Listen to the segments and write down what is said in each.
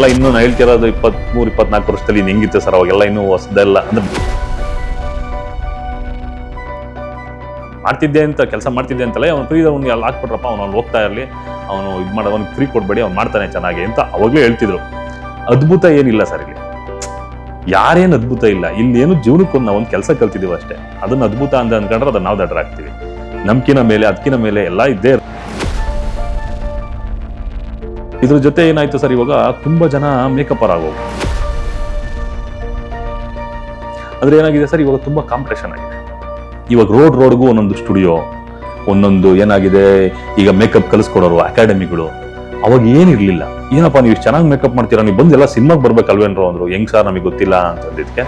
ಅವಾಗೆಲ್ಲ ಇನ್ನೂ ನಾನು ಹೇಳ್ತಿರೋದು ಇಪ್ಪತ್ಮೂರು, ಇಪ್ಪತ್ನಾಲ್ಕು ವರ್ಷದಲ್ಲಿ ಹೆಂಗಿತ್ತು ಸರ್, ಅವಾಗೆಲ್ಲ ಇನ್ನೂ ಹೊಸದೆಲ್ಲ ಅಂದ್ರೆ ಮಾಡ್ತಿದ್ದೆ ಅಂತ, ಕೆಲಸ ಮಾಡ್ತಿದ್ದೆ ಅಂತಲೇ ಅವ್ನು ಫ್ರೀ ಅವ್ನಿಗೆ ಅಲ್ಲಿ ಹಾಕ್ಬಿಟ್ರಪ್ಪ, ಅವ್ನು ಅಲ್ಲಿ ಹೋಗ್ತಾ ಇರಲಿ. ಅವನು ಇದು ಮಾಡೋದು ಅವ್ನಿಗೆ ಫ್ರೀ ಕೊಡ್ಬೇಡಿ ಅವ್ನು ಮಾಡ್ತಾನೆ ಚೆನ್ನಾಗಿ ಅಂತ ಅವಾಗಲೇ ಹೇಳ್ತಿದ್ರು. ಅದ್ಭುತ ಏನಿಲ್ಲ ಸರ್ ಇಲ್ಲಿ. ಯಾರೇನು ಅದ್ಭುತ ಇಲ್ಲ. ಇಲ್ಲೇನು ಜೀವನಕ್ಕೊಂದು ನಾವು ಒಂದು ಕೆಲಸ ಕಲ್ತಿದ್ದೀವಿ ಅಷ್ಟೇ. ಅದನ್ನ ಅದ್ಭುತ ಅಂತ ಅಂದ್ಕೊಂಡ್ರೆ ಅದನ್ನ ನಾವು ದಡ್ರಾಗ್ತೀವಿ. ನಮ್ಕಿನ ಮೇಲೆ ಅದಕ್ಕಿನ ಮೇಲೆ ಎಲ್ಲ ಇದ್ದೇ ಇದ್ರ ಜೊತೆ ಏನಾಯ್ತು ಸರ್ ಇವಾಗ? ತುಂಬಾ ಜನ ಮೇಕಪ್ ಆಗೋದು ಅಂದ್ರೆ ಏನಾಗಿದೆ ಸರ್, ಇವಾಗ ತುಂಬಾ ಕಾಂಪಿಟೇಷನ್ ಆಗಿದೆ. ಇವಾಗ ರೋಡ್ ರೋಡ್ಗೂ ಒಂದೊಂದು ಸ್ಟುಡಿಯೋ ಒಂದೊಂದು ಏನಾಗಿದೆ, ಈಗ ಮೇಕಪ್ ಕಲಿಸ್ಕೊಡೋರು ಅಕಾಡೆಮಿಗಳು ಅವಾಗ ಏನಿರ್ಲಿಲ್ಲ. ಏನಪ್ಪ, ನೀವು ಚೆನ್ನಾಗಿ ಮೇಕಪ್ ಮಾಡ್ತೀರಾ? ನೀವು ಬಂದು ಎಲ್ಲ ಸಿನಿಮಾಗೆ ಬರ್ಬೇಕಲ್ವೇನ್ರು ಅಂದ್ರು. ಹೆಂಗ್ ಸರ್ ನಮಗೆ ಗೊತ್ತಿಲ್ಲ ಅಂತಂದಿದ್ಕೆ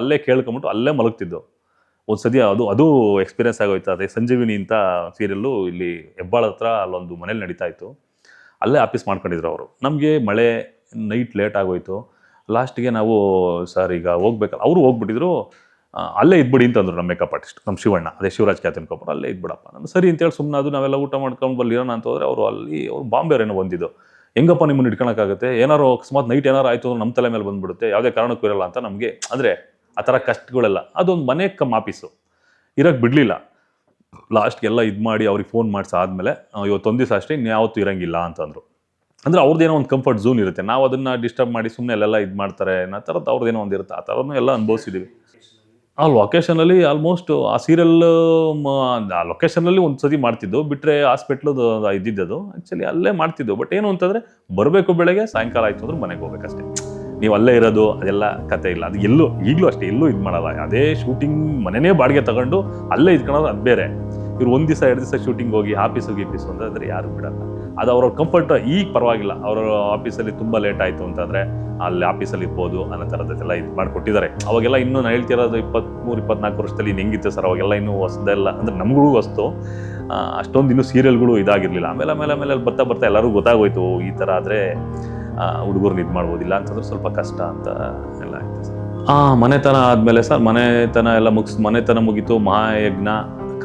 ಅಲ್ಲೇ ಕೇಳ್ಕೊಂಬಿಟ್ಟು ಅಲ್ಲೇ ಮಲಗ್ತಿದ್ದು. ಸದ್ಯ ಅದು ಅದು ಎಕ್ಸ್ಪೀರಿಯನ್ಸ್ ಆಗೋಯ್ತು. ಅದೇ ಸಂಜೀವಿನಿ ಅಂತ ಸೀರಿಯಲ್ಲು ಇಲ್ಲಿ ಹೆಬ್ಬಾಳ ಹತ್ರ ಅಲ್ಲೊಂದು ಮನೇಲಿ ನಡೀತಾ ಇತ್ತು. ಅಲ್ಲೇ ಆಫೀಸ್ ಮಾಡ್ಕೊಂಡಿದ್ರು ಅವರು. ನಮಗೆ ಮಳೆ ನೈಟ್ ಲೇಟ್ ಆಗೋಯ್ತು. ಲಾಸ್ಟಿಗೆ ನಾವು, ಸರ್, ಈಗ ಹೋಗ್ಬೇಕಲ್ಲ ಅವರು ಹೋಗ್ಬಿಟ್ಟಿದ್ರು. ಅಲ್ಲೇ ಇದ್ಬಿಡಿ ಅಂತಂದ್ರು ನಮ್ಮ ಮೇಕಪ್ ಆರ್ಟಿಸ್ಟ್ ನಮ್ಮ ಶಿವಣ್ಣ. ಅದೇ ಶಿವರಾಜ್ ಕ್ಯಾತಿನ್ ಕೊಪ್ಪರ ಅಲ್ಲೇ ಇದ್ಬಿಡಪ್ಪ. ನಾನು ಸರಿ ಅಂತೇಳಿ ಸುಮ್ಮನೆ ಅದು ನಾವೆಲ್ಲ ಊಟ ಮಾಡ್ಕೊಂಡು ಬಲ್ಲಿರೋಣ ಅಂತ ಹೋದ್ರೆ ಅವರು ಅಲ್ಲಿ, ಅವ್ರು ಬಾಂಬೆಯವರೇನೋ ಬಂದಿದ್ದು. ಹೆಂಗಪ್ಪ ನಿಮ್ಮನ್ನು ಇಟ್ಕೊಳಕ್ಕಾಗುತ್ತೆ ಏನಾರು ಅಕಸ್ಮಾತ್ ನೈಟ್ ಏನಾರು ಆಯಿತು ಅಂದ್ರೆ ನಮ್ಮ ತಲೆ ಮೇಲೆ ಬಂದ್ಬಿಡುತ್ತೆ. ಯಾವುದೇ ಕಾರಣಕ್ಕೂ ಇರಲ್ಲ ಅಂತ ನಮಗೆ, ಅಂದರೆ ಆ ಥರ ಕಷ್ಟಗಳೆಲ್ಲ, ಅದೊಂದು ಮನೆ ಕಮ್ ಆಫೀಸು. ಇರೋಕ್ಕೆ ಬಿಡಲಿಲ್ಲ. ಲಾಸ್ಟ್ಗೆಲ್ಲ ಇದು ಮಾಡಿ ಅವ್ರಿಗೆ ಫೋನ್ ಮಾಡಿಸ ಆದಮೇಲೆ ಇವತ್ತೊಂದು ದಿವಸ ಅಷ್ಟೇ ಇನ್ಯಾವತ್ತೂ ಇರೋಂಗಿಲ್ಲ ಅಂತಂದರು. ಅಂದರೆ ಅವ್ರದ್ದೇನೋ ಒಂದು ಕಂಫರ್ಟ್ ಝೋನ್ ಇರುತ್ತೆ. ನಾವು ಅದನ್ನು ಡಿಸ್ಟರ್ಬ್ ಮಾಡಿ ಸುಮ್ಮನೆ ಅಲ್ಲೆಲ್ಲ ಇದು ಮಾಡ್ತಾರೆ ಅನ್ನೋ ಥರದ್ದು ಅವ್ರದ್ದೇನೋ ಒಂದು ಇರುತ್ತೆ. ಆ ಥರನೂ ಎಲ್ಲ ಅನುಭವಿಸಿದ್ದೀವಿ ಆ ಲೊಕೇಶನಲ್ಲಿ ಆಲ್ಮೋಸ್ಟ್ ಆ ಸೀರಿಯಲ್ ಆ ಲೊಕೇಶನಲ್ಲಿ ಒಂದು ಸತಿ ಮಾಡ್ತಿದ್ದು ಬಿಟ್ಟರೆ ಹಾಸ್ಪಿಟ್ಲದು ಇದ್ದಿದ್ದದು ಆ್ಯಕ್ಚುಲಿ ಅಲ್ಲೇ ಮಾಡ್ತಿದ್ದು. ಬಟ್ ಏನು ಅಂತಂದರೆ, ಬರಬೇಕು ಬೆಳಗ್ಗೆ, ಸಾಯಂಕಾಲ ಆಯಿತು ಅಂದ್ರೆ ಮನೆಗೆ ಹೋಗ್ಬೇಕಷ್ಟೇ. ನೀವು ಅಲ್ಲೇ ಇರೋದು, ಅದೆಲ್ಲ ಕತೆ ಇಲ್ಲ. ಅದು ಎಲ್ಲೂ, ಈಗಲೂ ಅಷ್ಟೇ, ಎಲ್ಲೂ ಇದು ಮಾಡಲ್ಲ. ಅದೇ ಶೂಟಿಂಗ್ ಮನೆಯೇ ಬಾಡಿಗೆ ತಗೊಂಡು ಅಲ್ಲೇ ಇದ್ಕೊಳೋದು ಅದು ಬೇರೆ. ಇವ್ರು ಒಂದು ದಿವಸ, ಎರಡು ದಿವಸ ಶೂಟಿಂಗ್ ಹೋಗಿ ಆಫೀಸು ಗೀಫೀಸು ಅಂತಂದರೆ ಯಾರು ಬಿಡಲ್ಲ. ಅದು ಅವ್ರವ್ರ ಕಂಫರ್ಟ್ ಈಗ ಪರವಾಗಿಲ್ಲ. ಅವರ ಆಫೀಸಲ್ಲಿ ತುಂಬ ಲೇಟ್ ಆಯಿತು ಅಂತಂದರೆ ಅಲ್ಲಿ ಆಫೀಸಲ್ಲಿ ಇರ್ಬೋದು, ಅನ್ನೋ ಥರದ್ದೆಲ್ಲ ಇದು ಮಾಡಿಕೊಟ್ಟಿದ್ದಾರೆ. ಅವಾಗೆಲ್ಲ ಇನ್ನೂ ನಾನು ಹೇಳ್ತಿರೋದು ಇಪ್ಪತ್ತ್ಮೂರು ಇಪ್ಪತ್ನಾಲ್ಕು ವರ್ಷದಲ್ಲಿ ಇನ್ನು ಹೆಂಗಿತ್ತು ಸರ್, ಅವಾಗೆಲ್ಲ ಇನ್ನೂ ಹೊಸದೆಲ್ಲ ಅಂದರೆ ನಮಗೂ ಹೊಸ್ತು. ಅಷ್ಟೊಂದು ಇನ್ನೂ ಸೀರಿಯಲ್ಗಳು ಇದಾಗಿರಲಿಲ್ಲ. ಆಮೇಲೆ ಆಮೇಲೆ ಆಮೇಲೆ ಅಲ್ಲಿ ಬರ್ತಾ ಬರ್ತಾ ಎಲ್ಲರಿಗೂ ಗೊತ್ತಾಗೋಯ್ತು, ಈ ಥರ ಆದರೆ ಹುಡುಗರನ್ನ ಇದು ಮಾಡ್ಬೋದಿಲ್ಲ ಅಂತಂದ್ರೆ ಸ್ವಲ್ಪ ಕಷ್ಟ ಅಂತ ಎಲ್ಲ ಆಯ್ತು ಸರ್. ಆ, ಮನೆತನ ಆದಮೇಲೆ ಸರ್, ಮನೆತನ ಎಲ್ಲ ಮುಗಿಸ್, ಮನೆತನ ಮುಗೀತು, ಮಹಾಯಜ್ಞ,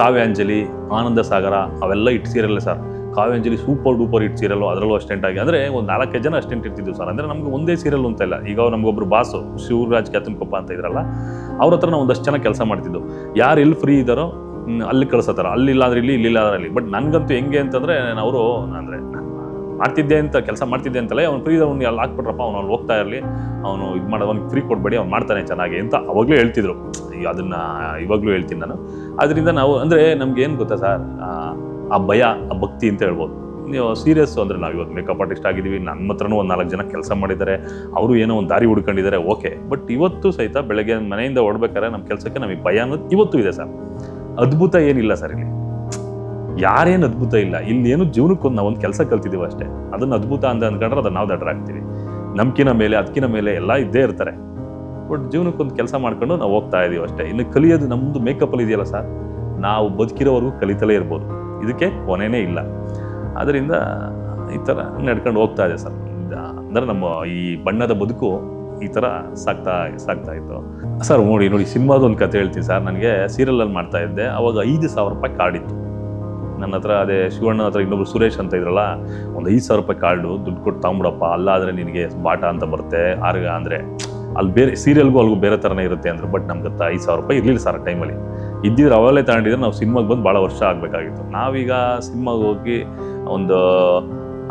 ಕಾವ್ಯಾಂಜಲಿ, ಆನಂದ ಸಾಗರ, ಅವೆಲ್ಲ hit serial sir. Kavyanjali super duper hit serial ಅದರಲ್ಲೂ ಅಸ್ಟೆಂಟ್ ಆಗಿ. ಅಂದರೆ ಒಂದು ನಾಲ್ಕೈದು ಜನ ಅಸ್ಟೆಂಟ್ ಇರ್ತಿದ್ವಿ ಸರ್. ಅಂದರೆ ನಮ್ಗೆ ಒಂದೇ ಸೀರಿಯಲ್ ಅಂತ ಇಲ್ಲ. ಈಗ ನಮಗೊಬ್ರು ಬಾಸು, ಶಿವರಾಜ್ ಕ್ಯಾತನ್ಕೊಪ್ಪ ಅಂತ ಇದ್ರಲ್ಲ, ಅವ್ರ ಹತ್ರ ನಾವು ಒಂದಷ್ಟು ಜನ ಕೆಲಸ ಮಾಡ್ತಿದ್ದು ಯಾರು ಎಲ್ಲಿ ಫ್ರೀ ಇದ್ದಾರೋ ಅಲ್ಲಿ ಕಳ್ಸತ್ತಾರ. ಅಲ್ಲಿಲ್ಲ ಅಂದ್ರೆ ಇಲ್ಲಿ ಇಲ್ಲಿಲ್ಲ ಅಂದ್ರೆ ಅಲ್ಲಿ. ಬಟ್ ನನಗಂತೂ ಹೆಂಗೆ ಅಂತಂದರೆ ಅವರು, ಅಂದರೆ ಮಾಡ್ತಿದ್ದೆ ಅಂತ, ಕೆಲಸ ಮಾಡ್ತಿದ್ದೆ ಅಂತಲೇ ಅವ್ನು ಫ್ರೀ ಅವ್ನಿಗೆ ಅಲ್ಲಿ ಹಾಕ್ಬಿಟ್ರಪ್ಪ, ಅವ್ನು ಅಲ್ಲಿ ಹೋಗ್ತಾ ಇರಲಿ. ಅವನು ಇದು ಮಾಡೋದು ಅವ್ನಿಗೆ ಫ್ರೀ ಕೊಡಬೇಡಿ, ಅವ್ನು ಮಾಡ್ತಾನೆ ಚೆನ್ನಾಗಿ ಅಂತ ಅವಾಗಲೂ ಹೇಳ್ತಿದ್ರು. ಅದನ್ನು ಇವಾಗಲೂ ಹೇಳ್ತೀನಿ ನಾನು. ಅದರಿಂದ ನಾವು, ಅಂದರೆ ನಮ್ಗೆ ಏನು ಗೊತ್ತಾ ಸರ್? ಆ ಭಯ, ಆ ಭಕ್ತಿ ಅಂತ ಹೇಳ್ಬೋದು. ನೀವು ಸೀರಿಯಸ್ ಅಂದರೆ ನಾವು ಇವತ್ತು ಮೇಕಪ್ ಆರ್ಟಿಸ್ಟ್ ಆಗಿದ್ದೀವಿ ನಮ್ಮ ಹತ್ರನೂ ಒಂದು ನಾಲ್ಕು ಜನ ಕೆಲಸ ಮಾಡಿದ್ದಾರೆ, ಅವರು ಏನೋ ಒಂದು ದಾರಿ ಹುಡ್ಕೊಂಡಿದ್ದಾರೆ ಓಕೆ ಬಟ್ ಇವತ್ತು ಸಹಿತ ಬೆಳಗ್ಗೆ ಮನೆಯಿಂದ ಹೊಡ್ಬೇಕಾದ್ರೆ ನಮ್ಮ ಕೆಲಸಕ್ಕೆ ನಮಗೆ ಭಯ ಅನ್ನೋದು ಇವತ್ತು ಇದೆ ಸರ್. ಅದ್ಭುತ ಏನಿಲ್ಲ ಸರ್ ಇಲ್ಲಿ. ಯಾರೇನು ಅದ್ಭುತ ಇಲ್ಲ. ಇಲ್ಲಿ ಏನು ನಾವು ಒಂದು ಕೆಲಸ ಕಲ್ತಿದ್ದೀವಿ ಅಷ್ಟೇ. ಅದನ್ನ ಅದ್ಭುತ ಅಂತ ಅಂದ್ಕೊಂಡ್ರೆ ಅದನ್ನ ನಾವು ದಡ್ರಾಗ್ತೀವಿ ನಮ್ಕಿನ ಮೇಲೆ ಅದಕ್ಕಿನ ಮೇಲೆ ಎಲ್ಲ ಇದ್ದೇ ಇರ್ತಾರೆ. ಬಟ್ ಜೀವನಕ್ಕೊಂದು ಕೆಲಸ ಮಾಡ್ಕೊಂಡು ನಾವು ಹೋಗ್ತಾ ಇದೀವಿ ಅಷ್ಟೇ. ಇನ್ನು ಕಲಿಯೋದು ನಮ್ಮದು ಮೇಕಪ್ಪಲ್ಲಿ ಇದೆಯಲ್ಲ ಸರ್? ನಾವು ಬದುಕಿರೋವರೆಗೂ ಕಲಿತಲೇ ಇರ್ಬೋದು. ಇದಕ್ಕೆ ಕೊನೆನೇ ಇಲ್ಲ. ಅದರಿಂದ ಈ ಥರ ನಡ್ಕೊಂಡು ಹೋಗ್ತಾ ಇದೆ ಸರ್. ಅಂದರೆ ನಮ್ಮ ಈ ಬಣ್ಣದ ಬದುಕು ಈ ಥರ ಸಾಕ್ತಾ ಸಾಕ್ತಾ ಇತ್ತು. ಸರ್, ನೋಡಿ ನೋಡಿ ಸಿನಿಮಾದ ಒಂದು ಕತೆ ಹೇಳ್ತೀನಿ ಸರ್. ನನಗೆ ಸೀರಿಯಲಲ್ಲಿ ಮಾಡ್ತಾ ಇದ್ದೆ. ಅವಾಗ ಐದು ಸಾವಿರ ರೂಪಾಯಿ ಕಾರ್ಡ್ ಇತ್ತು. ನನ್ನ ಹತ್ರ ಅದೇ ಶಿವಣ್ಣ ಹತ್ರ ಇನ್ನೊಬ್ರು ಸುರೇಶ್ ಅಂತ ಇದ್ರಲ್ಲ, ಒಂದು ಐದು ಸಾವಿರ ರೂಪಾಯಿ ಕಾರ್ಡು, ದುಡ್ಡು ಕೊಟ್ಟು ತಗೊಂಬಿಡಪ್ಪ, ಅಲ್ಲಾದರೆ ನಿನಗೆ ಬಾಟ ಅಂತ ಬರುತ್ತೆ, ಆರ್ಗ ಅಂದರೆ ಅಲ್ಲಿ ಬೇರೆ ಸೀರಿಯಲ್ಗೂ ಅಲ್ಲಿಗೂ ಬೇರೆ ಥರನೇ ಇರುತ್ತೆ ಅಂದರು ಬಟ್ ನಮ್ಗೆ ಐದು ಸಾವಿರ ರೂಪಾಯಿ ಇರಲಿಲ್ಲ ಸರ್ ಟೈಮಲ್ಲಿ ಇದ್ದಿದ್ರೆ ಅವಲೇ ತಗೊಂಡಿದ್ರೆ ನಾವು ಸಿನಿಮಾಗೆ ಬಂದು ಭಾಳ ವರ್ಷ ಆಗಬೇಕಾಗಿತ್ತು. ನಾವೀಗ ಸಿನಿಮಾಗೆ ಹೋಗಿ ಒಂದು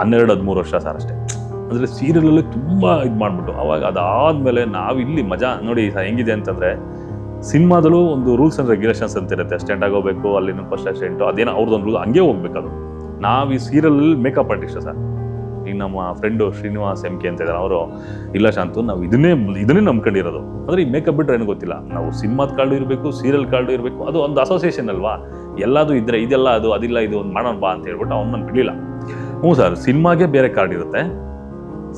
ಹನ್ನೆರಡು, ಹದಿಮೂರು ವರ್ಷ ಸರ್ ಅಷ್ಟೇ. ಅಂದರೆ ಸೀರಿಯಲಲ್ಲಿ ತುಂಬ ಇದು ಮಾಡಿಬಿಟ್ಟು, ಅವಾಗ ಅದಾದಮೇಲೆ ನಾವು ಇಲ್ಲಿ ಮಜಾ, ನೋಡಿ ಹೆಂಗಿದೆ ಅಂತಂದರೆ ಸಿನಿಮಾದಲ್ಲೂ ಒಂದು ರೂಲ್ಸ್ ಆ್ಯಂಡ್ ರೆಗ್ಯುಲೇಷನ್ಸ್ ಅಂತ ಇರುತ್ತೆ. ಅಸ್ಟೆಂಟ್ ಆಗೋಬೇಕು, ಅಲ್ಲಿನ ಫಸ್ಟ್ ಅಸ್ಟೆಂಟು ಅದೇನೋ ಅವ್ರದ್ದೊಂದು ರೂಲ್ ಹಂಗೆ ಹೋಗ್ಬೇಕು ಅದು. ನಾವು ಈ ಸೀರಿಯಲಲ್ಲಿ ಮೇಕಪ್ ಆರ್ಟಿಸ್ಟ್ ಸರ್. ಈಗ ನಮ್ಮ ಫ್ರೆಂಡು ಶ್ರೀನಿವಾಸ್ ಎಂ ಕೆ ಅಂತ ಇದ್ದಾರೆ. ಅವರು, ಇಲ್ಲ ಶಾಂತು, ನಾವು ಇದನ್ನೇ ಇದನ್ನೇ ನಂಬ್ಕೊಂಡಿರೋದು. ಅಂದರೆ ಈ ಮೇಕಪ್ ಬಿಟ್ಟರೆ ಏನು ಗೊತ್ತಿಲ್ಲ. ನಾವು ಸಿನಿಮಾದ ಕಾರ್ಡು ಇರಬೇಕು ಸೀರಿಯಲ್ ಕಾರ್ಡು ಇರಬೇಕು, ಅದು ಒಂದು ಅಸೋಸಿಯೇಷನ್ ಅಲ್ವಾ? ಎಲ್ಲದು ಇದ್ರೆ ಇದೆಲ್ಲ ಅದು, ಅದಿಲ್ಲ ಇದು ಒಂದು ಮಾಡೋಣ ಬಾ ಅಂತ ಹೇಳ್ಬಿಟ್ಟು ಅವ್ನು ನಾನು ಬಿಡಲಿಲ್ಲ. ಹ್ಞೂ ಸರ್, ಸಿನಿಮಾಗೆ ಬೇರೆ ಕಾರ್ಡ್ ಇರುತ್ತೆ.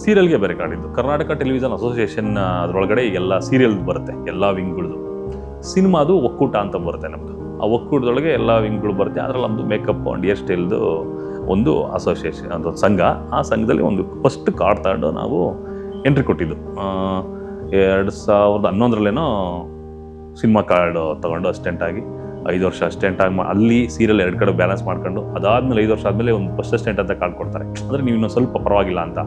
ಸೀರಿಯಲ್ಗೆ ಬೇರೆ ಕಾರ್ಡ್ ಇದ್ದು. ಕರ್ನಾಟಕ ಟೆಲಿವಿಷನ್ ಅಸೋಸಿಯೇಷನ್ ಅದರೊಳಗಡೆ ಎಲ್ಲ ಸೀರಿಯಲ್ ಬರುತ್ತೆ. ಎಲ್ಲ ವಿಂಗ್ಗಳದು ಸಿನಿಮಾದು ಒಕ್ಕೂಟ ಅಂತ ಬರುತ್ತೆ ನಮ್ಮದು ಆ ಒಕ್ಕೂಟದೊಳಗೆ ಎಲ್ಲ ವಿಂಗ್ಗಳು ಬರುತ್ತೆ. ಅದರಲ್ಲಿ ನಮ್ಮದು ಮೇಕಪ್ ಆ್ಯಂಡ್ ಹೇರ್ ಸ್ಟೈಲ್ದು ಒಂದು ಅಸೋಸಿಯೇಷನ್ ಅದೊಂದು ಸಂಘ. ಆ ಸಂಘದಲ್ಲಿ ಒಂದು ಫಸ್ಟ್ ಕಾರ್ಡ್ ತಗೊಂಡು ನಾವು ಎಂಟ್ರಿ ಕೊಟ್ಟಿದ್ದು. ಎರಡು ಸಾವಿರದ ಹನ್ನೊಂದರಲ್ಲೇನೋ ಸಿನಿಮಾ ಕಾರ್ಡ್ ತಗೊಂಡು ಅಸ್ಟೆಂಟಾಗಿ ಐದು ವರ್ಷ ಅಸಿಸ್ಟೆಂಟ್ ಆಗಿ ಅಲ್ಲಿ ಸೀರಿಯಲ್ ಎರಡು ಕಡೆ ಬ್ಯಾಲೆನ್ಸ್ ಮಾಡ್ಕೊಂಡು, ಅದಾದ್ಮೇಲೆ ಐದು ವರ್ಷ ಆದಮೇಲೆ ಒಂದು ಫಸ್ಟ್ ಅಸ್ಟೆಂಟ್ ಅಂತ ಕಾರ್ಡ್ ಕೊಡ್ತಾರೆ. ಅಂದರೆ ನೀವು ಇನ್ನೊಂದು ಸ್ವಲ್ಪ ಪರವಾಗಿಲ್ಲ ಅಂತ.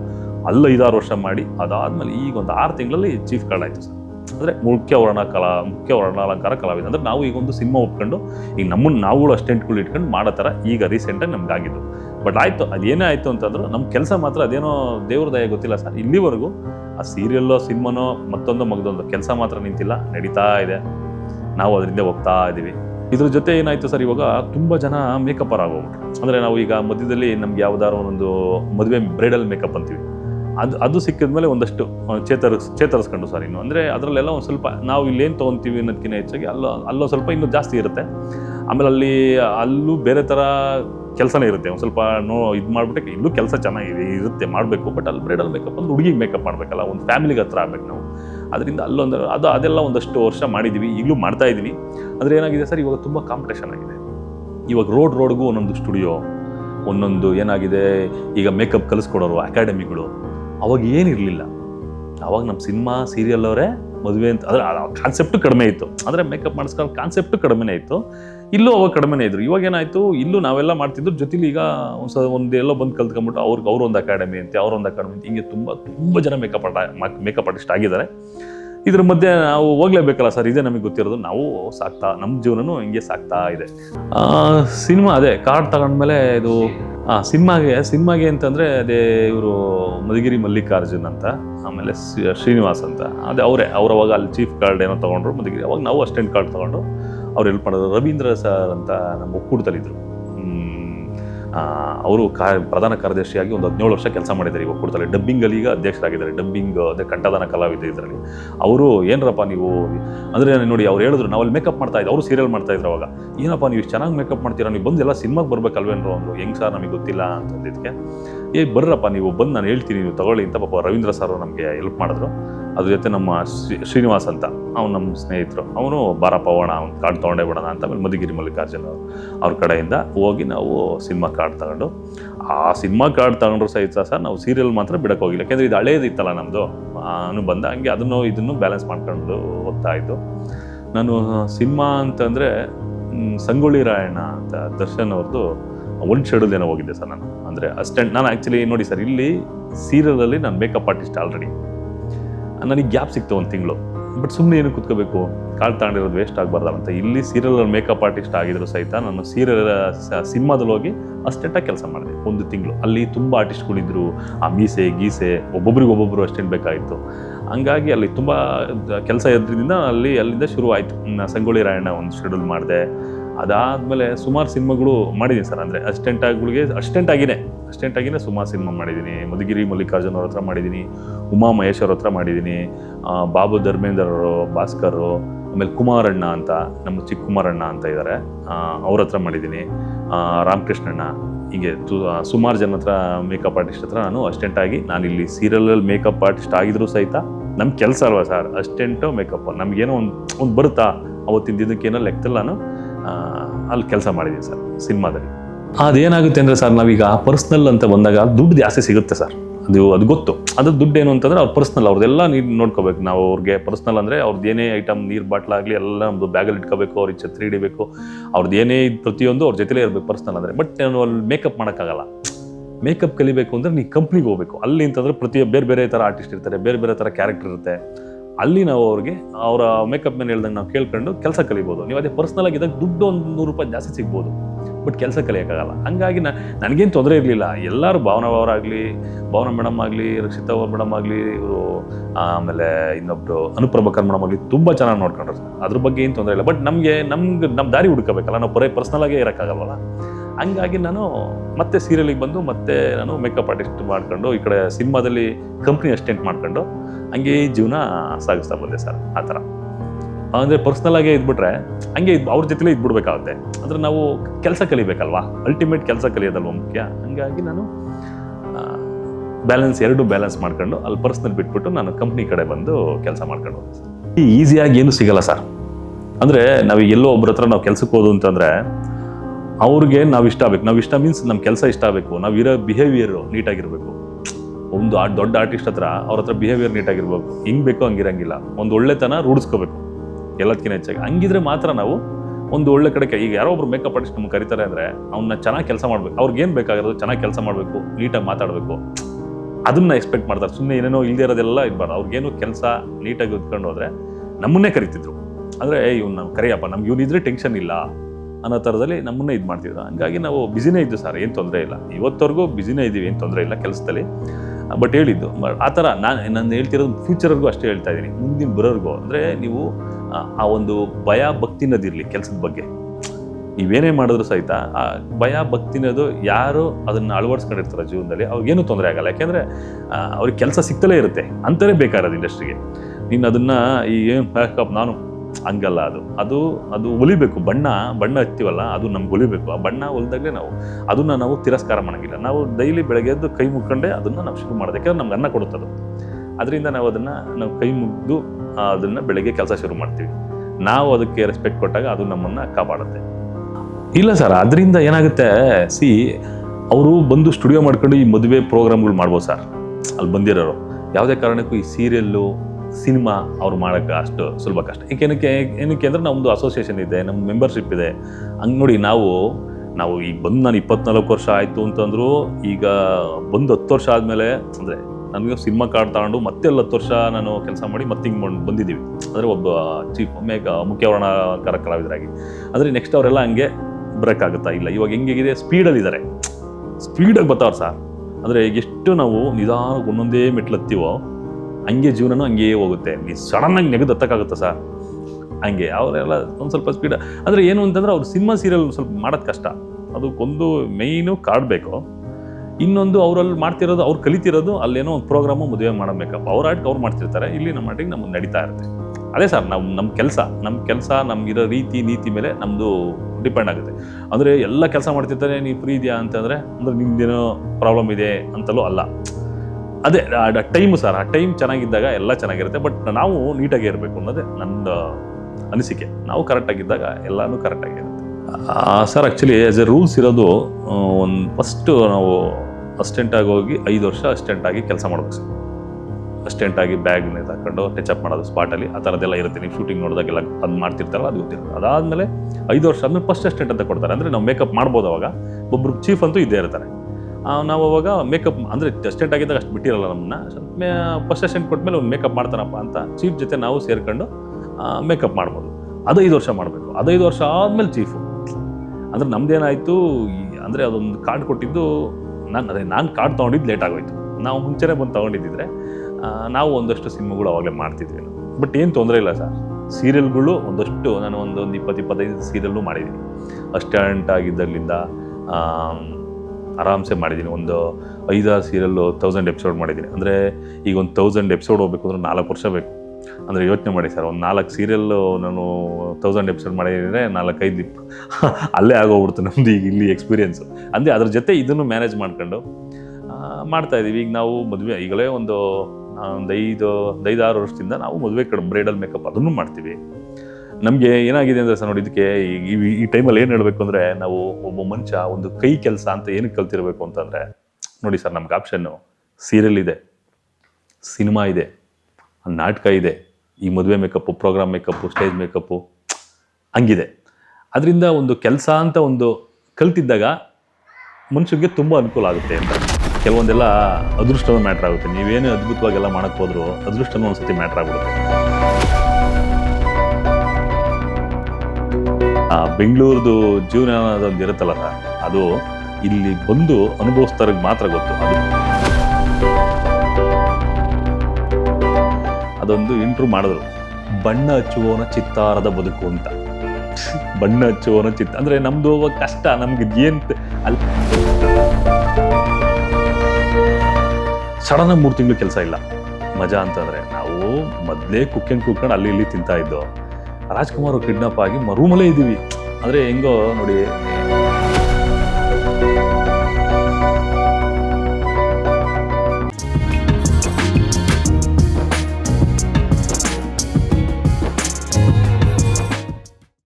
ಅಲ್ಲಿ ಐದಾರು ವರ್ಷ ಮಾಡಿ, ಅದಾದ್ಮೇಲೆ ಈಗ ಒಂದು ಆರು ತಿಂಗಳಲ್ಲಿ ಚೀಫ್ ಕಾರ್ಡ್ ಆಯಿತು ಸರ್. ಅಂದರೆ ಮುಖ್ಯ ವರ್ಣ ಕಲಾ, ಮುಖ್ಯ ವರ್ಣ ಅಲಂಕಾರ ಕಲಾವಿದ. ಅಂದರೆ ನಾವು ಈಗ ಒಂದು ಸಿನಿಮಾ ಒಪ್ಕೊಂಡು ಈಗ ನಮ್ಮನ್ನು ನಾವುಗಳು ಅಸ್ಟೆಂಟ್ಗಳು ಇಟ್ಕೊಂಡು ಮಾಡೋ ಥರ ಈಗ ರೀಸೆಂಟಾಗಿ ನಮ್ಗೆ ಆಗಿದ್ದು ಬಟ್ ಆಯಿತು ಅದೇನೇ ಆಯಿತು ಅಂತಂದ್ರೆ ನಮ್ಮ ಕೆಲಸ ಮಾತ್ರ ಅದೇನೋ ದೇವ್ರ ದಯ ಗೊತ್ತಿಲ್ಲ ಸರ್. ಇಲ್ಲಿವರೆಗೂ ಆ ಸೀರಿಯಲ್ಲೋ ಸಿನಿಮಾನೋ, ಮತ್ತೊಂದು ಮಗದೊಂದು ಕೆಲಸ ಮಾತ್ರ ನಿಂತಿಲ್ಲ, ನಡೀತಾ ಇದೆ. ನಾವು ಅದರಿಂದ ಹೋಗ್ತಾ ಇದ್ದೀವಿ ಇದ್ರ ಜೊತೆ ಏನಾಯ್ತು ಸರ್, ಇವಾಗ ತುಂಬ ಜನ ಮೇಕಪ್ಪರ್ ಆಗೋಗ್ಬಿಟ್ರು. ಅಂದರೆ ನಾವು ಈಗ ಮಧ್ಯದಲ್ಲಿ ನಮ್ಗೆ ಯಾವ್ದಾದ್ರು ಒಂದೊಂದು ಮದುವೆ ಬ್ರೈಡಲ್ ಮೇಕಪ್ ಅಂತೀವಿ. ಅದು ಅದು ಸಿಕ್ಕಿದ್ಮೇಲೆ ಒಂದಷ್ಟು ಚೇತರಿಸ್, ಚೇತರಿಸ್ಕೊಂಡು ಸರ್ ಇನ್ನು. ಅಂದರೆ ಅದರಲ್ಲೆಲ್ಲ ಒಂದು ಸ್ವಲ್ಪ ನಾವು ಇಲ್ಲೇನು ತೊಗೊತೀವಿ ಅನ್ನೋದಕ್ಕಿಂತ ಹೆಚ್ಚಾಗಿ ಅಲ್ಲೋ ಅಲ್ಲೋ ಸ್ವಲ್ಪ ಇನ್ನೂ ಜಾಸ್ತಿ ಇರುತ್ತೆ. ಆಮೇಲೆ ಅಲ್ಲಿ, ಅಲ್ಲೂ ಬೇರೆ ಥರ ಕೆಲಸನೇ ಇರುತ್ತೆ. ಒಂದು ಸ್ವಲ್ಪ ನೋ, ಇದು ಮಾಡ್ಬಿಟ್ಟೆ ಇಲ್ಲೂ ಕೆಲಸ ಚೆನ್ನಾಗಿದೆ ಇರುತ್ತೆ, ಮಾಡಬೇಕು. ಬಟ್ ಅಲ್ಲಿ ಬ್ರೈಡಲ್ ಮೇಕಪ್ ಅಂದ್ರೆ ಹುಡುಗಿಗೆ ಮೇಕಪ್ ಮಾಡಬೇಕಲ್ಲ, ಒಂದು ಫ್ಯಾಮಿಲಿಗೆ ಹತ್ರ ಆಗ್ಬೇಕು ನಾವು. ಅದರಿಂದ ಅಲ್ಲೊಂದು, ಅದು, ಅದೆಲ್ಲ ಒಂದಷ್ಟು ವರ್ಷ ಮಾಡಿದ್ದೀವಿ ಈಗಲೂ ಮಾಡ್ತಾ ಇದ್ದೀವಿ ಅಂದರೆ ಏನಾಗಿದೆ ಸರ್, ಇವಾಗ ತುಂಬ ಕಾಂಪಿಟೇಷನ್ ಆಗಿದೆ. ಇವಾಗ ರೋಡ್ ರೋಡ್ಗೂ ಒಂದೊಂದು ಸ್ಟುಡಿಯೋ ಒಂದೊಂದು ಏನಾಗಿದೆ, ಈಗ ಮೇಕಪ್ ಕಲಿಸ್ಕೊಡೋರು ಅಕಾಡೆಮಿಗಳು ಅವಾಗ ಏನಿರಲಿಲ್ಲ. ಅವಾಗ ನಮ್ಮ ಸಿನಿಮಾ ಸೀರಿಯಲ್ ಅವರೇ ಮದುವೆ ಅಂತ, ಅಂದರೆ ಕಾನ್ಸೆಪ್ಟು ಕಡಿಮೆ ಇತ್ತು. ಅಂದರೆ ಮೇಕಪ್ ಮಾಡಿಸ್ಕೊಳ್ಳೋ ಕಾನ್ಸೆಪ್ಟು ಕಡಿಮೆನೇ ಇತ್ತು. ಇಲ್ಲೂ ಅವಾಗ ಕಡಿಮೆನೇ ಇದ್ರು. ಇವಾಗ ಏನಾಯಿತು, ಇಲ್ಲೂ ನಾವೆಲ್ಲ ಮಾಡ್ತಿದ್ರು. ಜೊತೆಲಿ ಈಗ ಒಂದು ಸ, ಒಂದು ಎಲ್ಲೋ ಬಂದು ಕಲ್ತ್ಕೊಂಬಿಟ್ಟು ಅವ್ರಿಗೆ ಅವ್ರೊಂದು ಅಕಾಡೆಮಿ ಅಂತೆ, ಅವರೊಂದು ಅಕಾಡೆಮಿ ಅಂತ. ಹಿಂಗೆ ತುಂಬ ತುಂಬ ಜನ ಮೇಕಪ್ ಆಟ ಮೇಕಪ್ ಆರ್ಟಿಸ್ಟ್ ಆಗಿದ್ದಾರೆ. ಇದ್ರ ಮಧ್ಯೆ ನಾವು ಹೋಗ್ಲೇಬೇಕಲ್ಲ ಸರ್? ಇದೇ ನಮಗೆ ಗೊತ್ತಿರೋದು. ನಾವು ಸಾಕ್ತಾ ನಮ್ಮ ಜೀವನನೂ ಹಿಂಗೆ ಸಾಕ್ತಾ ಇದೆ. ಸಿನಿಮಾ ಅದೇ, ಕಾರ್ಡ್ ತಗೊಂಡ್ಮೇಲೆ ಇದು ಹಾಂ ಸಿನಿಮಾಗೆ ಸಿನಿಮಾಗೆ ಅಂತಂದರೆ ಅದೇ ಇವರು ಮಧುಗಿರಿ ಮಲ್ಲಿಕಾರ್ಜುನ್ ಅಂತ, ಆಮೇಲೆ ಶ್ರೀನಿವಾಸ್ ಅಂತ. ಅದೇ ಅವರೇ, ಅವ್ರು ಅವಾಗ ಅಲ್ಲಿ ಚೀಫ್ ಕಾರ್ಡ್ ಏನೋ ತೊಗೊಂಡ್ರು ಮಧುಗಿರಿ. ಅವಾಗ ನಾವು ಅಸ್ಟೆಂಟ್ ಕಾರ್ಡ್ ತೊಗೊಂಡು ಅವ್ರು ಹೆಲ್ಪ್ ಮಾಡಿದ್ರು. ರವೀಂದ್ರ ಸರ್ ಅಂತ ನಮ್ಮ ಒಕ್ಕೂಟದಲ್ಲಿದ್ದರು ಅವರು ಕಾ, ಪ್ರಧಾನ ಕಾರ್ಯದರ್ಶಿಯಾಗಿ ಒಂದು ಹದಿನೇಳು ವರ್ಷ ಕೆಲಸ ಮಾಡಿದ್ದಾರೆ ಇವಾಗ ಕೊಡ್ತಾರೆ ಡಬ್ಬಿಂಗಲ್ಲಿ ಈಗ ಅಧ್ಯಕ್ಷರಾಗಿದ್ದಾರೆ. ಡಬ್ಬಿಂಗ್, ಅದೇ ಕಂಠದಾನ ಕಲಾವಿದ ಇದರಲ್ಲಿ. ಅವರು ಏನರಪ್ಪ ನೀವು, ಅಂದರೆ ನೋಡಿ ಅವ್ರು ಹೇಳಿದ್ರು, ನಾವಲ್ಲಿ ಮೇಕಪ್ ಮಾಡ್ತಾ ಇದ್ದೆ ಅವರು ಸೀರಿಯಲ್ ಮಾಡ್ತಾ ಇದ್ರು ಅವಾಗ. ಏನಪ್ಪ ನೀವು ಇಷ್ಟು ಚೆನ್ನಾಗಿ ಮೇಕಪ್ ಮಾಡ್ತೀರಾ? ನೀವು ಬಂದು ಎಲ್ಲ ಸಿನಿಮಾಗೆ ಬರಬೇಕಲ್ವೇನೋ ಅಂದರು ಹೆಂಗೆ ಸರ್ ನಮಗೆ ಗೊತ್ತಿಲ್ಲ ಅಂತಂದಿದ್ದಕ್ಕೆ ಏ, ಬರ್ರಪ್ಪ ನೀವು ಬಂದು ನಾನು ಹೇಳ್ತೀನಿ, ನೀವು ತಗೊಳ್ಳಿ ಅಂತ ಪಾಪ ರವೀಂದ್ರ ಸರ್ ನಮಗೆ ಹೆಲ್ಪ್ ಮಾಡಿದ್ರು. ಅದ್ರ ಜೊತೆ ನಮ್ಮ ಶ್ರೀ- ಶ್ರೀನಿವಾಸ್ ಅಂತ, ಅವ್ನು ನಮ್ಮ ಸ್ನೇಹಿತರು, ಅವನು ಬಾರಪ್ಪ ಹೋಗೋಣ ಅವ್ನು ಕಾರ್ಡ್ ತೊಗೊಂಡೇ ಬಿಡೋಣ ಅಂತ ಆಮೇಲೆ ಮಧುಗಿರಿ ಮಲ್ಲಿಕಾರ್ಜುನ್ ಅವ್ರು ಕಡೆಯಿಂದ ಹೋಗಿ ನಾವು ಸಿನಿಮಾ ಕಾರ್ಡ್ ತಗೊಂಡು. ಆ ಸಿನಿಮಾ ಕಾರ್ಡ್ ತಗೊಂಡ್ರು ಸಹಿತ ಸಹ ನಾವು ಸೀರಿಯಲ್ ಮಾತ್ರ ಬಿಡಕ್ಕೆ ಹೋಗಿಲ್ಲ. ಯಾಕೆಂದರೆ ಇದು ಹಳೇದಿತ್ತಲ್ಲ ನಮ್ಮದು ಅನು ಬಂದ ಹಂಗೆ ಅದನ್ನು ಇದನ್ನು ಬ್ಯಾಲೆನ್ಸ್ ಮಾಡ್ಕೊಂಡು ಹೋಗ್ತಾ ಇದ್ದು. ನಾನು ಸಿನಿಮಾ ಅಂತಂದರೆ ಸಂಗೊಳ್ಳಿ ರಾಯಣ್ಣ ಅಂತ ದರ್ಶನ್ ಅವ್ರದ್ದು ಒಂದು ಶೆಡ್ಯೂಲ್ ಏನೋ ಹೋಗಿದ್ದೆ ಸರ್ ನಾನು. ಅಂದರೆ ಅಸ್ಟೆಂಟ್, ನಾನು ಆ್ಯಕ್ಚುಲಿ ನೋಡಿ ಸರ್, ಇಲ್ಲಿ ಸೀರಿಯಲಲ್ಲಿ ನಾನು ಮೇಕಪ್ ಆರ್ಟಿಸ್ಟ್ ಆಲ್ರೆಡಿ ನನಗೆ ಗ್ಯಾಪ್ ಸಿಕ್ತು ಒಂದು ತಿಂಗಳು. ಬಟ್ ಸುಮ್ಮನೆ ಏನು ಕುತ್ಕೋಬೇಕು? ಕಾಳು ತಗೊಂಡಿರೋದು ವೇಸ್ಟ್ ಆಗಬಾರ್ದು ಅಂತ. ಇಲ್ಲಿ ಸೀರಿಯಲ್ ಮೇಕಪ್ ಆರ್ಟಿಸ್ಟ್ ಆಗಿದ್ರು ಸಹಿತ ನಾನು ಸೀರಿಯಲ್ ಸಿನಿಮಾದಲ್ಲಿ ಹೋಗಿ ಅಸ್ಟೆಂಟಾಗಿ ಕೆಲಸ ಮಾಡಿದೆ. ಒಂದು ತಿಂಗಳು. ಅಲ್ಲಿ ತುಂಬ ಆರ್ಟಿಸ್ಟ್ಗಳಿದ್ರು ಆ ಮೀಸೆ, ಗೀಸೆ, ಒಬ್ಬೊಬ್ರಿಗೆ ಒಬ್ಬೊಬ್ಬರು ಅಷ್ಟೇನು ಬೇಕಾಗಿತ್ತು. ಹಂಗಾಗಿ ಅಲ್ಲಿ ತುಂಬ ಕೆಲಸ ಇದ್ರಿಂದ ಅಲ್ಲಿ ಅಲ್ಲಿಂದ ಶುರು ಆಯಿತು ಸಂಗೊಳ್ಳಿ ರಾಯಣ್ಣ ಒಂದು ಶೆಡ್ಯೂಲ್ ಮಾಡಿದೆ. ಅದಾದಮೇಲೆ ಸುಮಾರು ಸಿನಿಮಾಗಳು ಮಾಡಿದ್ದೀನಿ ಸರ್, ಅಂದರೆ ಅಸಿಸ್ಟೆಂಟ್ ಆಗಿಗಳಿಗೆ ಅಸಿಸ್ಟೆಂಟ್ ಆಗಿನೇ ಅಸಿಸ್ಟೆಂಟ್ ಆಗಿನೇ ಸುಮಾರು ಸಿನಿಮಾ ಮಾಡಿದ್ದೀನಿ ಮಧುಗಿರಿ ಮಲ್ಲಿಕಾರ್ಜುನ್ ಅವ್ರ ಹತ್ರ ಮಾಡಿದ್ದೀನಿ ಉಮಾ ಮಹೇಶ್ ಅವ್ರ ಹತ್ರ ಮಾಡಿದ್ದೀನಿ ಬಾಬು ಧರ್ಮೇಂದ್ರ ಅವರು, ಭಾಸ್ಕರು ಆಮೇಲೆ ಕುಮಾರಣ್ಣ ಅಂತ, ನಮ್ಮ ಚಿಕ್ಕ ಕುಮಾರಣ್ಣ ಅಂತ ಇದ್ದಾರೆ ಅವ್ರ ಹತ್ರ ಮಾಡಿದ್ದೀನಿ ರಾಮಕೃಷ್ಣಣ್ಣ, ಹೀಗೆ ಸುಮಾರು ಜನ ಹತ್ರ ಮೇಕಪ್ ಆರ್ಟಿಸ್ಟ್ ಹತ್ರ ನಾನು ಅಸ್ಟೆಂಟ್ ಆಗಿ, ನಾನು ಇಲ್ಲಿ ಸೀರಿಯಲಲ್ಲಿ ಮೇಕಪ್ ಆರ್ಟಿಸ್ಟ್ ಆಗಿದ್ರು ಸಹಿತ ನಮ್ಮ ಕೆಲಸ ಅಲ್ವಾ ಸರ್ ಅಸ್ಟೆಂಟು ಮೇಕಪ್ ನಮಗೇನೋ ಒಂದು ಒಂದು ಬರುತ್ತಾ? ಅವತ್ತಿನ ದಿನಕ್ಕೇನೋ ಲೆಕ್ಕದಲ್ಲಿ ನಾನು ಅಲ್ಲಿ ಕೆಲಸ ಮಾಡಿದ್ದೀನಿ ಸರ್, ಸಿನಿಮಾದಲ್ಲಿ. ಅದೇನಾಗುತ್ತೆ ಅಂದರೆ ಸರ್, ನಾವೀಗ ಪರ್ಸ್ನಲ್ ಅಂತ ಬಂದಾಗ ದುಡ್ಡು ಜಾಸ್ತಿ ಸಿಗುತ್ತೆ ಸರ್. ಅದು ಅದು ಗೊತ್ತು. ಅದು ದುಡ್ಡು ಏನು ಅಂತಂದ್ರೆ ಅವ್ರ ಪರ್ಸ್ನಲ್ ಅವ್ರದ್ದೆಲ್ಲ ನೀರು ನೋಡ್ಕೋಬೇಕು. ನಾವು ಅವ್ರಿಗೆ ಪರ್ಸ್ನಲ್ ಅಂದರೆ ಅವ್ರದ್ದು ಏನೇ ಐಟಮ್ ನೀರು ಬಾಟ್ಲಾಗಲಿ ಎಲ್ಲ ನಮ್ಮದು ಬ್ಯಾಗಲ್ಲಿ ಇಟ್ಕೋಬೇಕು ಅವ್ರಿಗೆ ಛತ್ರಿ ಹಿಡಿಬೇಕು ಅವ್ರದ್ದು ಏನೇ ಪ್ರತಿಯೊಂದು ಅವ್ರ ಜೊತೆಲೇ ಇರಬೇಕು ಪರ್ಸ್ನಲ್ ಅಂದರೆ. ಬಟ್ ನಾನು ಅಲ್ಲಿ ಮೇಕಪ್ ಮಾಡೋಕ್ಕಾಗಲ್ಲ. ಮೇಕಪ್ ಕಲಿಬೇಕು ಅಂದರೆ ನೀವು ಕಂಪ್ನಿಗೆ ಹೋಗ್ಬೇಕು. ಅಲ್ಲಿ ಅಂತಂದ್ರೆ ಪ್ರತಿ ಬೇರೆ ಬೇರೆ ಥರ ಆರ್ಟಿಸ್ಟ್ ಇರ್ತಾರೆ, ಬೇರೆ ಬೇರೆ ಥರ ಕ್ಯಾರೆಕ್ಟರ್ ಇರುತ್ತೆ. ಅಲ್ಲಿ ನಾವು ಅವ್ರಿಗೆ, ಅವರ ಮೇಕಪ್ ಮೇಲೆ ಹೇಳ್ದಂಗೆ ನಾವು ಕೇಳ್ಕೊಂಡು ಕೆಲಸ ಕಲಿಬೋದು. ನೀವು ಅದೇ ಪರ್ಸ್ನಲ್ ಆಗಿದ್ದಾಗ ದುಡ್ಡು ಒಂದು ನೂರು ರೂಪಾಯಿ ಜಾಸ್ತಿ ಸಿಗ್ಬೋದು. ಬಟ್ ಕೆಲಸ ಕಲಿಯೋಕ್ಕಾಗಲ್ಲ. ಹಂಗಾಗಿ ನಾ, ನನಗೇನು ತೊಂದರೆ ಇರಲಿಲ್ಲ. ಎಲ್ಲರೂ ಭಾವನಾ ಅವರಾಗಲಿ ಭಾವನಾ ಮೇಡಮ್ ಆಗಲಿ, ರಕ್ಷಿತಾ ಅವ್ರ ಮೇಡಮ್ ಆಗಲಿ, ಇವರು ಆಮೇಲೆ ಇನ್ನೊಬ್ಬರು ಅನುಪ್ರಭಾಕರ್ ಮೇಡಮ್ ಆಗಲಿ ತುಂಬ ಚೆನ್ನಾಗಿ ನೋಡ್ಕೊಂಡ್ರು ಅದ್ರ ಬಗ್ಗೆ ಏನು ತೊಂದರೆ ಇಲ್ಲ. ಬಟ್ ನಮಗೆ ನಮ್ಗೆ ನಮ್ಮ ದಾರಿ ಹುಡ್ಕೋಬೇಕಲ್ಲ. ನಾವು ಬರೀ ಪರ್ಸ್ನಲ್ ಆಗೇ ಇರೋಕ್ಕಾಗಲ್ವಲ್ಲ. ಹಂಗಾಗಿ ನಾನು ಮತ್ತೆ ಸೀರಿಯಲಿಗೆ ಬಂದು ಮತ್ತೆ ನಾನು ಮೇಕಪ್ ಆರ್ಟಿಸ್ಟ್ ಮಾಡ್ಕೊಂಡು ಈ ಕಡೆ ಸಿನಿಮಾದಲ್ಲಿ ಕಂಪ್ನಿ ಅಸಿಸ್ಟೆಂಟ್ ಮಾಡ್ಕೊಂಡು ಹಂಗೆ ಜೀವನ ಸಾಗಿಸ್ತಾ ಬಂದೆ ಸರ್ ಆ ಥರ. ಅಂದರೆ ಪರ್ಸ್ನಲಾಗೇ ಇದ್ಬಿಟ್ರೆ ಹಂಗೆ ಇದು ಅವ್ರ ಜೊತೆಲೇ ಇದ್ಬಿಡ್ಬೇಕಾಗುತ್ತೆ. ಅಂದರೆ ನಾವು ಕೆಲಸ ಕಲಿಬೇಕಲ್ವಾ? ಅಲ್ಟಿಮೇಟ್ ಕೆಲಸ ಕಲಿಯೋದಲ್ವ ಮುಖ್ಯ? ಹಂಗಾಗಿ ನಾನು ಬ್ಯಾಲೆನ್ಸ್ ಎರಡು ಬ್ಯಾಲೆನ್ಸ್ ಮಾಡ್ಕೊಂಡು ಅಲ್ಲಿ ಪರ್ಸ್ನಲ್ ಬಿಟ್ಬಿಟ್ಟು ನಾನು ಕಂಪ್ನಿ ಕಡೆ ಬಂದು ಕೆಲಸ ಮಾಡ್ಕೊಂಡು ಹೋದೆ ಈಸಿಯಾಗಿ ಏನು ಸಿಗಲ್ಲ ಸರ್ ಅಂದರೆ ನಾವು ಎಲ್ಲೋ ಒಬ್ಬರ ಹತ್ರ ನಾವು ಕೆಲಸಕ್ಕೆ ಹೋದು ಅಂತಂದರೆ ಅವ್ರಿಗೆ ನಾವು ಇಷ್ಟ ಆಗಬೇಕು. ನಾವು ಇಷ್ಟ ಮೀನ್ಸ್ ನಮ್ಮ ಕೆಲಸ ಇಷ್ಟ ಆಗಬೇಕು. ನಾವು ಇರೋ ಬಿಹೇವಿಯರು ನೀಟಾಗಿರಬೇಕು ಒಂದು ದೊಡ್ಡ ಆರ್ಟಿಸ್ಟ್ ಹತ್ರ ಅವ್ರ ಹತ್ರ ಬಿಹೇವಿಯರ್ ನೀಟಾಗಿರ್ಬೇಕು ಹಿಂಗೆ ಬೇಕೋ ಹಂಗಿರಂಗಿಲ್ಲ ಒಂದು ಒಳ್ಳೆತನ ರೂಢಿಸ್ಕೋಬೇಕು. ಎಲ್ಲದಕ್ಕಿಂತ ಹೆಚ್ಚಾಗಿ. ಹಂಗಿದ್ರೆ ಮಾತ್ರ ನಾವು ಒಂದು ಒಳ್ಳೆ ಕಡೆಗೆ ಈಗ ಯಾರೋ ಒಬ್ರು ಮೇಕಪ್ ಆರ್ಟಿಸ್ಟ್ ನಮ್ಗೆ ಕರೀತಾರೆ ಅಂದರೆ ಅವ್ನ ಚೆನ್ನಾಗಿ ಕೆಲಸ ಮಾಡಬೇಕು. ಅವ್ರಿಗೆ ಏನು ಬೇಕಾಗಿರೋದು ಚೆನ್ನಾಗಿ ಕೆಲಸ ಮಾಡಬೇಕು ನೀಟಾಗಿ ಮಾತಾಡಬೇಕು. ಅದನ್ನ ಎಕ್ಸ್ಪೆಕ್ಟ್ ಮಾಡ್ತಾರೆ. ಸುಮ್ಮನೆ ಏನೇನೋ ಇಲ್ಲದೇ ಇರೋದೆಲ್ಲ ಇರಬಾರ್ದು ಅವ್ರಿಗೇನು ಕೆಲಸ ನೀಟಾಗಿ ಉದ್ಕೊಂಡು ಹೋದ್ರೆ ನಮ್ಮನ್ನೇ ಕರಿತಿದ್ರು. ಅಂದರೆ ಇವ್ನು ನಾವು ಕರಿಯಪ್ಪ. ನಮ್ಗೆ ಇವನಿದ್ರೆ ಟೆನ್ಷನ್ ಇಲ್ಲ. ಅನ್ನೋ ಥರದಲ್ಲಿ ನಮ್ಮನ್ನೇ ಇದು ಮಾಡ್ತಿದ್ರು ಹಂಗಾಗಿ ನಾವು ಬಿಸಿನೇ ಇದ್ದು ಸರ್, ಏನು ತೊಂದರೆ ಇಲ್ಲ. ಇವತ್ತವರೆಗೂ ಬಿಸಿನೇ ಇದ್ದೀವಿ, ಏನು ತೊಂದರೆ ಇಲ್ಲ ಕೆಲಸದಲ್ಲಿ. ಬಟ್ ಹೇಳಿದ್ದು ಆ ಥರ ನಾನು ನಾನು ಹೇಳ್ತಿರೋದು ಫ್ಯೂಚರ್ಗೂ ಅಷ್ಟೇ ಹೇಳ್ತಾ ಇದ್ದೀನಿ. ಮುಂದಿನ ಬರೋರ್ಗೂ, ಅಂದರೆ ನೀವು, ಆ- ಒಂದು ಭಯ ಭಕ್ತಿನದಿರಲಿ ಕೆಲಸದ ಬಗ್ಗೆ. ನೀವೇನೇ ಮಾಡಿದ್ರು ಸಹಿತ, ಆ ಭಯ ಭಕ್ತಿನದು ಯಾರು ಅದನ್ನು ಅಳವಡಿಸ್ಕೊಂಡಿರ್ತಾರೆ ಜೀವನದಲ್ಲಿ, ಅವ್ರಿಗೇನು ತೊಂದರೆ ಆಗಲ್ಲ. ಯಾಕೆಂದರೆ ಅವ್ರಿಗೆ ಕೆಲಸ ಸಿಗ್ತಲೇ ಇರುತ್ತೆ. ಅಂತಲೇ ಬೇಕಾಗಿರೋದು ಇಂಡಸ್ಟ್ರಿಗೆ ನೀನು ಅದನ್ನು ಈ, ಏನು, ನಾನು ಹಂಗಲ್ಲ ಅದು. ಅದು ಅದು ಒಲಿಬೇಕು. ಬಣ್ಣ ಬಣ್ಣ ಹಚ್ತೀವಲ್ಲ ಅದು ನಮ್ಗೆ ಒಲಿಬೇಕು. ಆ ಬಣ್ಣ ಹೊಲ್ದಾಗಲೇ ನಾವು ಅದನ್ನು ನಾವು ತಿರಸ್ಕಾರ ಮಾಡೋಂಗಿಲ್ಲ. ನಾವು ಡೈಲಿ ಬೆಳಗ್ಗೆ ಎದ್ದು ಕೈ ಮುಗ್ಕೊಂಡೆ ಅದನ್ನು ನಾವು ಶುರು ಮಾಡೋದು. ಯಾಕಂದ್ರೆ ನಮ್ಗೆ ಅನ್ನ ಕೊಡುತ್ತದು. ಅದರಿಂದ ನಾವು ಅದನ್ನು, ನಾವು ಕೈ ಮುಗಿದು ಅದನ್ನು ಬೆಳಗ್ಗೆ ಕೆಲಸ ಶುರು ಮಾಡ್ತೀವಿ. ನಾವು ಅದಕ್ಕೆ ರೆಸ್ಪೆಕ್ಟ್ ಕೊಟ್ಟಾಗ ಅದು ನಮ್ಮನ್ನು ಕಾಪಾಡುತ್ತೆ. ಇಲ್ಲ ಸರ್ ಅದರಿಂದ ಏನಾಗುತ್ತೆ, ಸಿ, ಅವರು ಬಂದು ಸ್ಟುಡಿಯೋ ಮಾಡ್ಕೊಂಡು ಈ ಮದುವೆ ಪ್ರೋಗ್ರಾಮ್ಗಳು ಮಾಡ್ಬೋದು ಸರ್. ಅಲ್ಲಿ ಬಂದಿರೋರು. ಯಾವುದೇ ಕಾರಣಕ್ಕೂ ಈ ಸೀರಿಯಲ್ಲು ಸಿನಿಮಾ ಅವ್ರು ಮಾಡೋಕ್ಕೆ ಅಷ್ಟು ಸುಲಭ ಕಷ್ಟ. ಏಕೆನಕ್ಕೆ ಏನಕ್ಕೆ ಅಂದರೆ ನಮ್ಮದು ಅಸೋಸಿಯೇಷನ್ ಇದೆ ನಮ್ಮ ಮೆಂಬರ್ಶಿಪ್ ಇದೆ. ಹಂಗೆ ನೋಡಿ ನಾವು ನಾವು ಈಗ ಬಂದು ನಾನು ಇಪ್ಪತ್ನಾಲ್ಕು ವರ್ಷ ಆಯಿತು ಅಂತಂದ್ರು, ಈಗ ಬಂದು ಹತ್ತು ವರ್ಷ ಆದಮೇಲೆ ಅಂದರೆ ನನಗೆ ಸಿನಿಮಾ ಕಾರ್ಡ್ ತಗೊಂಡು ಮತ್ತೆ ಎಲ್ಲ ಹತ್ತು ವರ್ಷ ನಾನು ಕೆಲಸ ಮಾಡಿ ಮತ್ತೆ ಹಿಂಗೆ ಬಂದು, ಬಂದಿದ್ದೀವಿ. ಅಂದರೆ ಒಬ್ಬ ಚೀಫ್ ಮೇಕ ಮುಖ್ಯವರ್ಣಕಾರ ಕಲಾವಿದರಾಗಿ ಅಂದರೆ ನೆಕ್ಸ್ಟ್ ಅವರೆಲ್ಲ ಹಂಗೆ ಬ್ರೇಕ್ ಆಗುತ್ತಾ ಇಲ್ಲ. ಇವಾಗ ಹೆಂಗಿದೆ? ಸ್ಪೀಡಲ್ಲಿದ್ದಾರೆ ಸ್ಪೀಡಾಗಿ ಬರ್ತಾವ್ರು ಸರ್ ಅಂದರೆ ಎಷ್ಟು ನಾವು ನಿಧಾನಕ್ಕೆ ಒಂದೊಂದೇ ಮೆಟ್ಲು ಹತ್ತೀವೋ ಹಂಗೆ ಜೀವನನೂ ಹಂಗೆಯೇ ಹೋಗುತ್ತೆ. ನೀವು ಸಡನ್ನಾಗಿ ನೆಗೆದು ಹತ್ತಕ್ಕಾಗುತ್ತಾ ಸರ್ ಹಂಗೆ. ಅವರೆಲ್ಲ ಒಂದು ಸ್ವಲ್ಪ ಸ್ಪೀಡ್ ಅಂದರೆ ಏನು ಅಂತಂದ್ರೆ ಅವ್ರು ಸಿನಿಮಾ ಸೀರಿಯಲ್ ಸ್ವಲ್ಪ ಮಾಡೋದು ಕಷ್ಟ. ಅದಕ್ಕೊಂದು ಮೇಯ್ನು ಕಾರ್ಡ್ ಬೇಕು. ಇನ್ನೊಂದು ಅವರಲ್ಲಿ ಮಾಡ್ತಿರೋದು, ಅವ್ರು ಕಲಿತಿರೋದು, ಅಲ್ಲೇನೋ ಒಂದು ಪ್ರೋಗ್ರಾಮು ಮದುವೆ ಮಾಡಬೇಕಪ್ಪ ಅವ್ರ ಆಟಕ್ಕೆ ಅವ್ರು ಮಾಡ್ತಿರ್ತಾರೆ. ಇಲ್ಲಿ ನಮ್ಮ ಆಟಿಗೆ ನಮ್ಗೆ ನಡೀತಾ ಇರುತ್ತೆ. ಅದೇ ಸರ್ ನಮ್ಮ ನಮ್ಮ ಕೆಲಸ. ನಮ್ಮ ಕೆಲಸ, ನಮಗಿರೋ ರೀತಿ, ನೀತಿ ಮೇಲೆ ನಮ್ಮದು ಡಿಪೆಂಡ್ ಆಗುತ್ತೆ. ಅಂದರೆ ಎಲ್ಲ ಕೆಲಸ ಮಾಡ್ತಿರ್ತಾರೆ ನೀವು ಫ್ರೀ ಇದೆಯಾ ಅಂತಂದರೆ, ಅಂದರೆ ನಿಮ್ದೇನೋ ಪ್ರಾಬ್ಲಮ್ ಇದೆ ಅಂತಲೂ ಅಲ್ಲ. ಅದೇ ಟೈಮು ಸರ್, ಆ ಟೈಮ್ ಚೆನ್ನಾಗಿದ್ದಾಗ ಎಲ್ಲ ಚೆನ್ನಾಗಿರುತ್ತೆ, ಬಟ್ ನಾವು ನೀಟಾಗಿ ಇರಬೇಕು ಅನ್ನೋದೇ ನನ್ನ ಅನಿಸಿಕೆ. ನಾವು ಕರೆಕ್ಟಾಗಿದ್ದಾಗ ಎಲ್ಲನೂ ಕರೆಕ್ಟಾಗಿರುತ್ತೆ sir actually as a rules ಇರೋದು ಒಂದು ಫಸ್ಟು ನಾವು ಅಸ್ಟೆಂಟಾಗಿ ಹೋಗಿ ಐದು ವರ್ಷ ಅಸ್ಟೆಂಟಾಗಿ ಕೆಲಸ ಮಾಡ್ಬೇಕು ಸರ್. ಅಸಿಸ್ಟೆಂಟ್ ಆಗಿ ಬ್ಯಾಗ್ ತಗೊಂಡು ಟಚ್ ಮಾಡೋದು ಸ್ಪಾಟಲ್ಲಿ ಆ ಥರದ್ದೆಲ್ಲ ಇರುತ್ತೆ. ನೀವು ಶೂಟಿಂಗ್ ನೋಡಿದಾಗೆಲ್ಲ ಅದು ಮಾಡ್ತಿರ್ತಾರಲ್ಲ, ಅದು ಗೊತ್ತಿರುತ್ತೆ. ಅದಾದಮೇಲೆ ಐದು ವರ್ಷ ಆದಮೇಲೆ ಫಸ್ಟ್ ಅಸ್ಟೆಂಟ್ ಅಂತ ಕೊಡ್ತಾರೆ. ಅಂದರೆ ನಾವು ಮೇಕಪ್ ಮಾಡ್ಬೋದು ಅವಾಗ. ಒಬ್ಬರು ಚೀಫ್ ಅಂತೂ ಇದ್ದೇ ಇರ್ತಾರೆ. ನಾವು ಅವಾಗ ಮೇಕಪ್ ಅಂದರೆ ಅಸ್ಟೆಂಟ್ ಆಗಿದ್ದಾಗ ಅಷ್ಟು ಬಿಟ್ಟಿರಲ್ಲ ನಮ್ಮನ್ನ. ಫಸ್ಟ್ ಅಸ್ಟೆಂಟ್ ಕೊಟ್ಟಮೇಲೆ ಒಂದು ಮೇಕಪ್ ಮಾಡ್ತಾರಪ್ಪ ಅಂತ ಚೀಫ್ ಜೊತೆ ನಾವು ಸೇರ್ಕೊಂಡು ಮೇಕಪ್ ಮಾಡ್ಬೋದು. ಅದು ಐದು ವರ್ಷ ಮಾಡಬೇಕು. ಅದೈದು ವರ್ಷ ಆದಮೇಲೆ ಚೀಫು ಅಂದರೆ ನಮ್ದೇನಾಯಿತು ಅಂದರೆ ಅದೊಂದು ಕಾರ್ಡ್ ಕೊಟ್ಟಿದ್ದು, ನಾನು ಅದೇ ನಾನು ಕಾರ್ಡ್ ತೊಗೊಂಡಿದ್ದು ಲೇಟ್ ಆಗೋಯ್ತು. ನಾವು ಮುಂಚೆನೇ ಬಂದು ತೊಗೊಂಡಿದ್ದಿದ್ರೆ ನಾವು ಒಂದಷ್ಟು ಸಿನಿಮಾಗಳು ಅವಾಗಲೇ ಮಾಡ್ತಿದ್ವಿ. ಬಟ್ ಏನು ತೊಂದರೆ ಇಲ್ಲ ಸರ್. ಸೀರಿಯಲ್ಗಳು ಒಂದಷ್ಟು ನಾನು ಒಂದೊಂದು ಒಂದು ಇಪ್ಪತ್ತು, ಇಪ್ಪತ್ತೈದು ಸೀರಿಯಲ್ಲು ಮಾಡಿದ್ದೀನಿ. ಅಸ್ಟೆಂಟ್ ಆಗಿದ್ದಾಗಲಿಂದ ಆರಾಮ್ಸೆ ಮಾಡಿದ್ದೀನಿ. ಒಂದು ಐದಾರು ಸೀರಿಯಲ್ಲು ತೌಸಂಡ್ ಎಪಿಸೋಡ್ ಮಾಡಿದ್ದೀನಿ. ಅಂದರೆ ಈಗ ಒಂದು ತೌಸಂಡ್ ಎಪಿಸೋಡ್ ಹೋಗ್ಬೇಕು ಅಂದರೆ ನಾಲ್ಕು ವರ್ಷ ಬೇಕು. ಅಂದರೆ ಯೋಚನೆ ಮಾಡಿ ಸರ್ ಒಂದು ನಾಲ್ಕು ಸೀರಿಯಲ್ಲು ನಾನು ತೌಸಂಡ್ ಎಪಿಸೋಡ್ ಮಾಡಿದರೆ ನಾಲ್ಕೈದು ಅಲ್ಲೇ ಆಗೋಗ್ಬಿಡ್ತು ನಮ್ಮದು ಈಗ ಇಲ್ಲಿ ಎಕ್ಸ್ಪೀರಿಯೆನ್ಸು ಅಂದರೆ ಅದ್ರ ಜೊತೆ ಇದನ್ನು ಮ್ಯಾನೇಜ್ ಮಾಡ್ಕೊಂಡು ಆ, ಮಾಡ್ತಾ ಇದ್ದೀವಿ ಈಗ ನಾವು ಮದುವೆ ಈಗಲೇ ಒಂದು ಒಂದು ಐದು ಐದಾರು ವರ್ಷದಿಂದ ನಾವು ಮದುವೆ ಕಡೆ ಬ್ರೈಡಲ್ ಮೇಕಪ್ ಅದನ್ನು ಮಾಡ್ತೀವಿ. ನಮಗೆ ಏನಾಗಿದೆ ಅಂದರೆ ಸರ್ ನೋಡಿ, ಇದಕ್ಕೆ ಈ- ಟೈಮಲ್ಲಿ ಏನು ಹೇಳಬೇಕು ಅಂದರೆ ನಾವು ಒಬ್ಬ ಮನುಷ್ಯ, ಒಂದು ಕೈ ಕೆಲಸ ಅಂತ ಏನಕ್ಕೆ ಕಲ್ತಿರಬೇಕು ಅಂತಂದರೆ, ನೋಡಿ ಸರ್, ನಮ್ಗೆ ಆಪ್ಷನ್ನು ಸೀರಿಯಲ್ ಇದೆ ಸಿನಿಮಾ ಇದೆ, ನಾಟಕ ಇದೆ, ಈ ಮದುವೆ makeup program makeup stage makeup ಹಂಗಿದೆ. ಅದರಿಂದ ಒಂದು ಕೆಲಸ ಅಂತ ಒಂದು ಕಲ್ತಿದ್ದಾಗ ಮನುಷ್ಯರಿಗೆ ತುಂಬ ಅನುಕೂಲ ಆಗುತ್ತೆ ಅಂತ. ಕೆಲವೊಂದೆಲ್ಲ ಅದೃಷ್ಟವೂ ಮ್ಯಾಟ್ರ್ ಆಗುತ್ತೆ. ನೀವೇನೇ ಅದ್ಭುತವಾಗೆಲ್ಲ ಮಾಡಕ್ಕೆ ಹೋದ್ರು, ಅದೃಷ್ಟನೂ ಒಂದ್ಸತಿ ಮ್ಯಾಟ್ರ್ ಆಗ್ಬಿಡುತ್ತೆ. ಬೆಂಗಳೂರದು ಜೀವನ ಅನ್ನೋದೊಂದು ಇರುತ್ತಲ್ಲ ಅದು ಇಲ್ಲಿ ಬಂದು ಅನುಭವಿಸ್ತಾರಿಗೆ ಮಾತ್ರ ಗೊತ್ತು. ಅದು ಅದೊಂದು ಇಂಟ್ರೂ ಮಾಡಿದ್ರು. ಬಣ್ಣ ಹಚ್ಚುವವನ ಚಿತ್ತಾರದ ಬದುಕು ಅಂತ. ಬಣ್ಣ ಹಚ್ಚುವವನ ಚಿತ್ತ, ಅಂದರೆ ನಮ್ಮದು ಕಷ್ಟ, ನಮ್ಗೆ ಏನು ಅಲ್ಲಿ ಸಡನ್ ಮೂರು ತಿಂಗಳು ಕೆಲಸ ಇಲ್ಲ. ಮಜಾ ಅಂತಂದರೆ ನಾವು ಮೊದಲೇ ಕುಕ್ಕಿಂಗ್ ಕುಕ್ಕೊಂಡು ಅಲ್ಲಿ ಇಲ್ಲಿ ತಿಂತಾ ಇದ್ದೋ ರಾಜ್ಕುಮಾರ್ ಕಿಡ್ನಾಪ್ ಆಗಿ ರೂಮಲ್ಲೇ ಇದ್ದೀವಿ. ಅಂದರೆ ಹೆಂಗೋ ನೋಡಿ